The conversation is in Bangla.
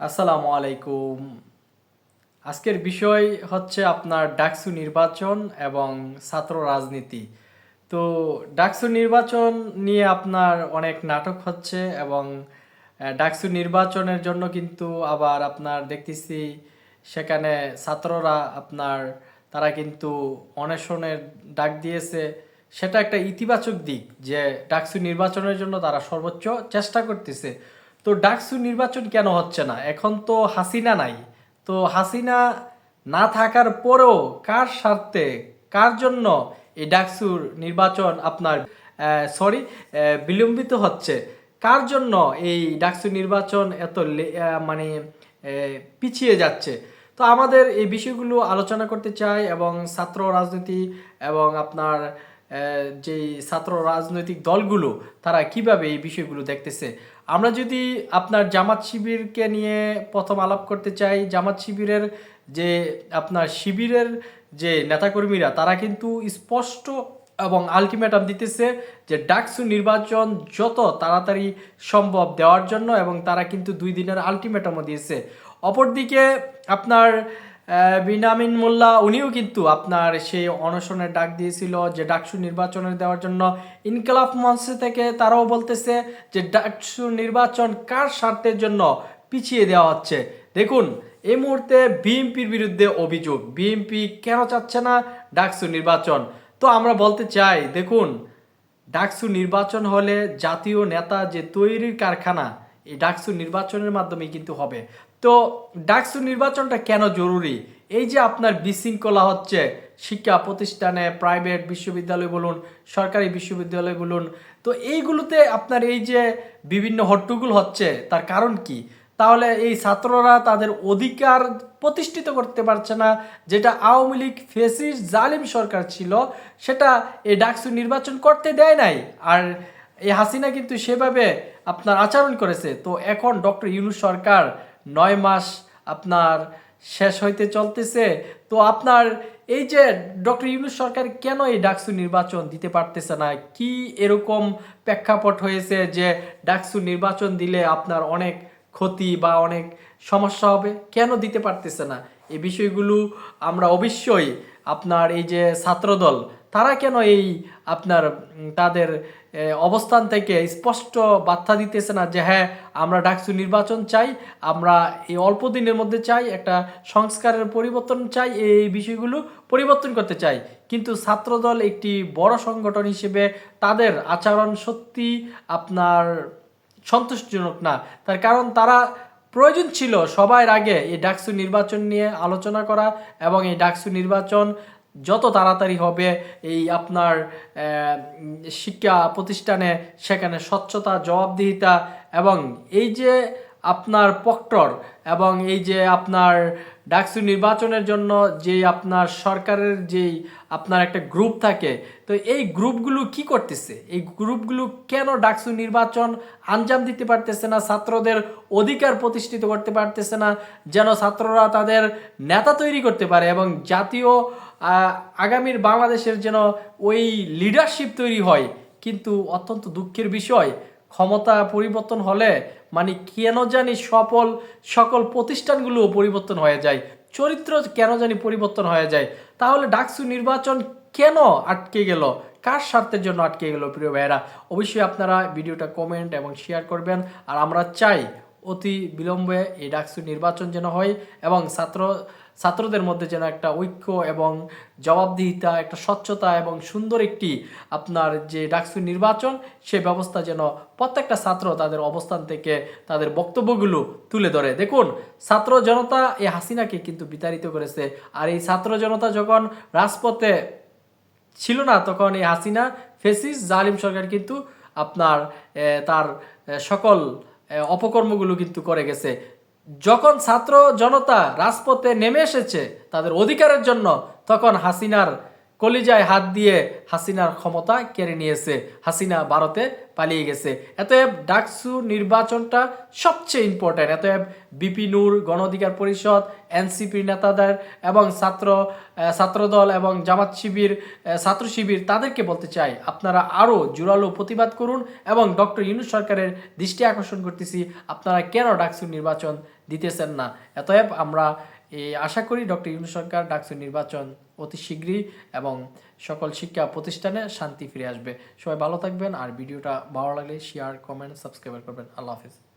আসসালামু আলাইকুম আজকের বিষয় হচ্ছে আপনার ডাকসু নির্বাচন এবং ছাত্র রাজনীতি। তো ডাকসু নির্বাচন নিয়ে আপনার অনেক নাটক হচ্ছে এবং ডাকসু নির্বাচনের জন্য কিন্তু আবার আপনার দেখতেছি সেখানে ছাত্ররা আপনার, তারা কিন্তু অনশনের ডাক দিয়েছে। সেটা একটা ইতিবাচক দিক যে ডাকসু নির্বাচনের জন্য তারা সর্বোচ্চ চেষ্টা করতেছে। তো ডাকসু নির্বাচন কেন হচ্ছে না? এখন তো হাসিনা নাই। তো হাসিনা না থাকার পরেও কার স্বার্থে, কার জন্য এই ডাকসুর নির্বাচন আপনার সরি বিলম্বিত হচ্ছে? কার জন্য এই ডাকসু নির্বাচন এত মানে পিছিয়ে যাচ্ছে? তো আমাদের এই বিষয়গুলো আলোচনা করতে চাই এবং ছাত্র রাজনীতি এবং আপনার যেই ছাত্র রাজনৈতিক দলগুলো, তারা কীভাবে এই বিষয়গুলো দেখতেছে? আমরা যদি আপনার জামাত শিবিরকে নিয়ে প্রথম আলাপ করতে চাই, জামাত শিবিরের যে আপনার শিবিরের যে নেতাকর্মীরা, তারা কিন্তু স্পষ্ট এবং আলটিমেটাম দিতেছে যে ডাকসু নির্বাচন যত তাড়াতাড়ি সম্ভব দেওয়ার জন্য এবং তারা কিন্তু দুই দিনের আলটিমেটামও দিয়েছে। অপরদিকে আপনার বিনামিন মোল্লা, উনিও কিন্তু আপনার সেই অনশনের ডাক দিয়েছিল যে ডাকসু নির্বাচনের দেওয়ার জন্য ইনকলাফ মঞ্চ থেকে তারাও বলতেছে যে ডাকসু নির্বাচন কার স্বার্থের জন্য পিছিয়ে দেওয়া হচ্ছে। দেখুন, এই মুহূর্তে বিএনপির বিরুদ্ধে অভিযোগ, বিএনপি কেন চাচ্ছে না ডাকসু নির্বাচন? তো আমরা বলতে চাই, দেখুন, ডাকসু নির্বাচন হলে জাতীয় নেতা যে তৈরির কারখানা, এই ডাকসু নির্বাচনের মাধ্যমে কিন্তু হবে। তো ডাকসু নির্বাচনটা কেন জরুরি? এই যে আপনার বিশৃঙ্খলা হচ্ছে, শিক্ষা প্রতিষ্ঠানে প্রাইভেট বিশ্ববিদ্যালয় বলুন, সরকারি বিশ্ববিদ্যালয় বলুন, তো এইগুলোতে আপনার এই যে বিভিন্ন হট্টগোল হচ্ছে, তার কারণ কি? তাহলে এই ছাত্ররা তাদের অধিকার প্রতিষ্ঠিত করতে পারছে না, যেটা আওয়ামী লীগ ফেসিস জালিম সরকার ছিল, সেটা এই ডাকসু নির্বাচন করতে দেয় নাই। আর এই হাসিনা কিন্তু সেভাবে আপনার আচরণ করেছে। তো এখন ডক্টর ইউনুস সরকার নয় মাস আপনার শেষ হইতে চলতেছে। তো আপনার এই যে ডক্টর ইউনুস সরকার কেন এই ডাকসু নির্বাচন দিতে পারতেছে না? কি এরকম প্রেক্ষাপট হয়েছে যে ডাকসু নির্বাচন দিলে আপনার অনেক ক্ষতি বা অনেক সমস্যা হবে? কেন দিতে পারতেছে না? এই বিষয়গুলো আমরা অবশ্যই আপনার এই যে ছাত্রদল, তারা কেন এই আপনার তাদের অবস্থান থেকে স্পষ্ট বার্তা দিতেছে না যে হ্যাঁ আমরা ডাকসু নির্বাচন চাই, আমরা এই অল্প দিনের মধ্যে চাই, একটা সংস্কারের পরিবর্তন চাই, এই বিষয়গুলো পরিবর্তন করতে চাই। কিন্তু ছাত্রদল একটি বড় সংগঠন হিসেবে তাদের আচরণ সত্যি আপনার সন্তোষজনক না। তার কারণ তারা প্রয়োজন ছিল সবার আগে এই ডাকসু নির্বাচন নিয়ে আলোচনা করা এবং এই ডাকসু নির্বাচন যত তাড়াতাড়ি হবে এই আপনার শিক্ষা প্রতিষ্ঠানে সেখানে স্বচ্ছতা জবাবদিহিতা এবং এই যে আপনার প্রক্টর এবং এই যে আপনার ডাকসু নির্বাচনের জন্য যে আপনার সরকারের যেই আপনার একটা গ্রুপ থাকে, তো এই গ্রুপগুলো কি করতেছে? এই গ্রুপগুলো কেন ডাকসু নির্বাচন আঞ্জাম দিতে পারতেছে না, ছাত্রদের অধিকার প্রতিষ্ঠিত করতে পারতেছে না, যেন ছাত্ররা তাদের নেতা তৈরি করতে পারে এবং জাতীয় আগামীর বাংলাদেশের যেন ওই লিডারশিপ তৈরি হয়। কিন্তু অত্যন্ত দুঃখের বিষয়, ক্ষমতা পরিবর্তন হলে মানে কেন জানি সফল, সকল প্রতিষ্ঠানগুলো পরিবর্তন হয়ে যায়, চরিত্র কেন জানি পরিবর্তন হয়ে যায়। তাহলে ডাকসু নির্বাচন কেন আটকে গেল? কার স্বার্থের জন্য আটকে গেল প্রিয় ভাইয়েরা? অবশ্যই আপনারা ভিডিওটা কমেন্ট এবং শেয়ার করবেন। আর আমরা চাই অতি বিলম্বে এই ডাকসু নির্বাচন যেন হয় এবং ছাত্র, ছাত্রদের মধ্যে যেন একটা ঐক্য এবং জবাবদিহিতা, একটা স্বচ্ছতা এবং সুন্দর একটি আপনার যে ডাকসু নির্বাচন, সে ব্যবস্থা যেন প্রত্যেকটা ছাত্র তাদের অবস্থান থেকে তাদের বক্তব্যগুলো তুলে ধরে। দেখুন, ছাত্র জনতা এই হাসিনাকে কিন্তু বিতাড়িত করেছে। আর এই ছাত্র জনতা যখন রাজপথে ছিল না, তখন এই হাসিনা ফেসিস জালিম সরকার কিন্তু আপনার তার সকল অপকর্মগুলো কিন্তু করে গেছে। যখন ছাত্র জনতা রাজপথে নেমে এসেছে তাদের অধিকারের জন্য, তখন হাসিনার কলিজায় হাত দিয়ে হাসিনার ক্ষমতা কেড়ে নিয়েছে। হাসিনা ভারতে পালিয়ে গেছে। এতএব ডাকসু নির্বাচনটা সবচেয়ে ইম্পর্ট্যান্ট এতএব বিপি নূর গণ অধিকার পরিষদ এনসিপি নেতাদের এবং ছাত্র ছাত্রদল এবং জামাত শিবির ছাত্র শিবির, তাদেরকে বলতে চাই, আপনারা আরও জোরালো প্রতিবাদ করুন এবং ডক্টর ইউনুস সরকারের দৃষ্টি আকর্ষণ করতেছি, আপনারা কেন ডাকসু নির্বাচন দিতেছেন না? এতএব আমরা আশা করি ডক্টর ইউনুস সরকার ডাকসু নির্বাচন অতি শীঘ্রই এবং সকল শিক্ষা প্রতিষ্ঠানে শান্তি ফিরে আসবে। সবাই ভালো থাকবেন আর ভিডিওটা ভালো লাগলে শেয়ার কমেন্ট সাবস্ক্রাইব করবেন। আল্লাহ হাফিজ।